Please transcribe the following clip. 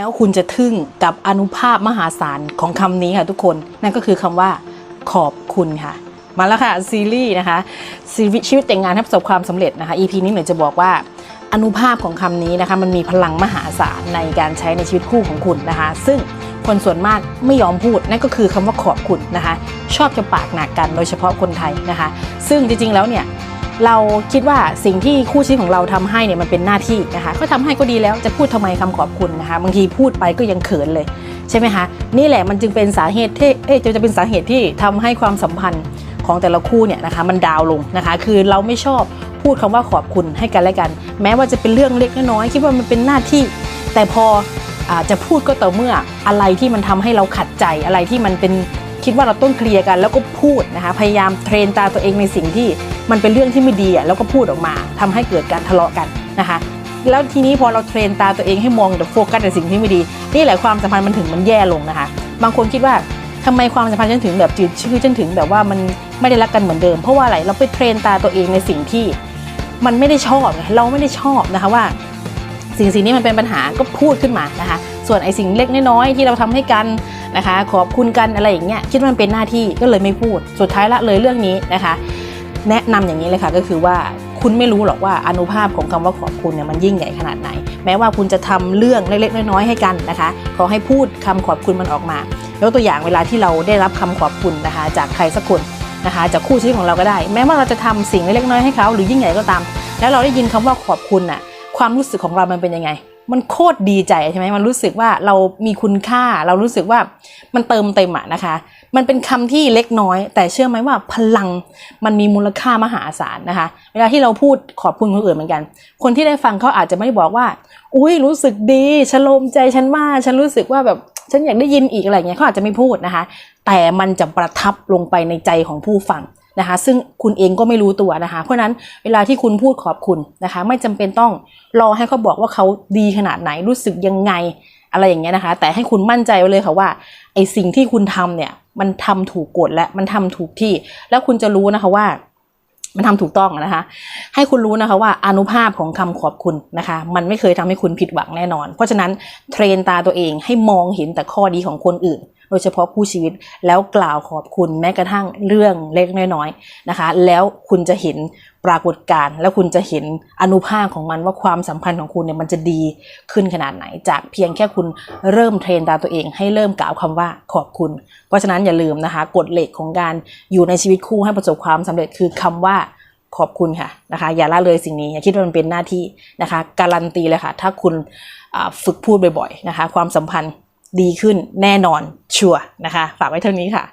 แล้วคุณจะทึ่งกับอนุภาพมหาศาลของคำนี้ค่ะทุกคน นั่นก็คือคำว่าขอบคุณค่ะ มาแล้วค่ะซีรีส์นะคะชีวิตชีวิตแต่งงานให้ประสบความสำเร็จนะคะ EP นี้หนูจะบอกว่าอนุภาพของคำนี้นะคะ มันมีพลังมหาศาลในการใช้ในชีวิตคู่ของคุณนะคะ ซึ่งคนส่วนมากไม่ยอมพูดนั่นก็คือคำว่าขอบคุณนะคะ ชอบจะปากหนักกันโดยเฉพาะคนไทยนะคะ ซึ่งจริงๆแล้วเนี่ย เราคิดว่าสิ่งที่คู่ชีวิตของเราทำให้เนี่ยมันเป็นหน้าที่นะคะก็ทำให้ก็ดีแล้วจะพูดทำไมคำขอบคุณนะคะบางทีพูดไปก็ยังเขินเลยใช่ไหมคะนี่แหละมันจึงเป็นสาเหตุที่เอ๊จะจะเป็นสาเหตุที่ทำให้ความสัมพันธ์ของแต่ละคู่เนี่ยนะคะมันดาวลงนะคะ คือเราไม่ชอบพูดคำว่าขอบคุณให้กันและกัน แม้ว่าจะเป็นเรื่องเล็กน้อยคิดว่ามันเป็นหน้าที่ แต่พออจะพูดก็ต่อเมื่ออะไรที่มันทำให้เราขัดใจอะไรที่มันเป็น คิดว่าเราต้องเคลียร์กันแล้วก็พูดนะคะ พยายามเทรนตาตัวเองในสิ่งที่มันเป็นเรื่องที่ไม่ดีอะแล้วก็พูดออกมาทำให้เกิดการทะเลาะกันนะคะ แล้วทีนี้พอเราเทรนตาตัวเองให้มองแต่โฟกัสแต่สิ่งที่ไม่ดี นี่แหละความสัมพันธ์มันถึงมันแย่ลงนะคะ บางคนคิดว่าทำไมความสัมพันธ์ฉันถึงแบบจืดชืดฉันถึงแบบว่ามันไม่ได้รักกันเหมือนเดิม เพราะว่าอะไรเราไปเทรนตาตัวเองในสิ่งที่มันไม่ได้ชอบเราไม่ได้ชอบนะคะว่า สิ่งสิ่งนี้มันเป็นปัญหาก็พูดขึ้นมานะคะ ส่วนไอ้สิ่งเล็กน้อยๆที่เราทำให้กัน นะคะ ขอบคุณกันอะไรอย่างเงี้ยคิดว่ามันเป็นหน้าที่ก็เลยไม่พูด สุดท้ายละเลยเรื่องนี้นะคะ แนะนำอย่างนี้เลยค่ะก็คือว่าคุณไม่รู้หรอกว่าอนุภาพของคำว่าขอบคุณเนี่ยมันยิ่งใหญ่ขนาดไหน แม้ว่าคุณจะทำเรื่องเล็ก ๆ น้อยๆให้กันนะคะ ขอให้พูดคำขอบคุณมันออกมายกตัวอย่างเวลาที่เราได้รับคำขอบคุณนะคะ จากใครสักคนนะคะจากคู่ชีวิตของเราก็ได้ แม้ว่าเราจะทำสิ่งเล็กๆน้อยๆให้เขาหรือยิ่งใหญ่ก็ตาม แล้วเราได้ยินคำว่าขอบคุณน่ะความรู้สึกของเรามันเป็นยังไง มันโคตรดีใจใช่ไหมมันรู้สึกว่าเรามีคุณค่า เรารู้สึกว่ามันเติมเต็มอะนะคะ มันเป็นคำที่เล็กน้อย แต่เชื่อไหมว่าพลังมันมีมูลค่ามหาศาลนะคะ เวลาที่เราพูดขอบคุณคนอื่นเหมือนกัน คนที่ได้ฟังเขาอาจจะไม่บอกว่า อุ้ยรู้สึกดีฉโลมใจฉันมาก ฉันรู้สึกว่าแบบฉันอยากได้ยินอีกอะไรเงี้ยเขาอาจจะไม่พูดนะคะ แต่มันจะประทับลงไปในใจของผู้ฟัง นะคะ ซึ่งคุณเองก็ไม่รู้ตัวนะคะ เพราะนั้นเวลาที่คุณพูดขอบคุณนะคะ ไม่จำเป็นต้องรอให้เขาบอกว่าเขาดีขนาดไหนรู้สึกยังไงอะไรอย่างเงี้ยนะคะ แต่ให้คุณมั่นใจไว้เลยค่ะว่าไอสิ่งที่คุณทำเนี่ยมันทำถูกกฎและมันทำถูกที่ แล้วคุณจะรู้นะคะว่ามันทำถูกต้องนะคะ ให้คุณรู้นะคะว่าอนุภาพของคำขอบคุณนะคะ มันไม่เคยทำให้คุณผิดหวังแน่นอน เพราะฉะนั้นเทรนตาตัวเองให้มองเห็นแต่ข้อดีของคนอื่น โดยเฉพาะคู่ชีวิตแล้วกล่าวขอบคุณแม้กระทั่งเรื่องเล็กน้อยๆนะคะ แล้วคุณจะเห็นปรากฏการณ์แล้วคุณจะเห็นอนุภาคของมันว่าความสัมพันธ์ของคุณเนี่ยมันจะดีขึ้นขนาดไหน จากเพียงแค่คุณเริ่มเทรนตาตัวเองให้เริ่มกล่าวคำว่าขอบคุณ เพราะฉะนั้นอย่าลืมนะคะกฎเหล็กของการอยู่ในชีวิตคู่ให้ประสบความสำเร็จคือคำว่าขอบคุณค่ะนะคะอย่าละเลยสิ่งนี้อย่าคิดว่ามันเป็นหน้าที่นะคะการันตีเลยค่ะถ้าคุณฝึกพูดบ่อยๆนะคะความสัมพันธ์ ดีขึ้นแน่นอนชัวร์นะคะ ฝากไว้เท่านี้ค่ะ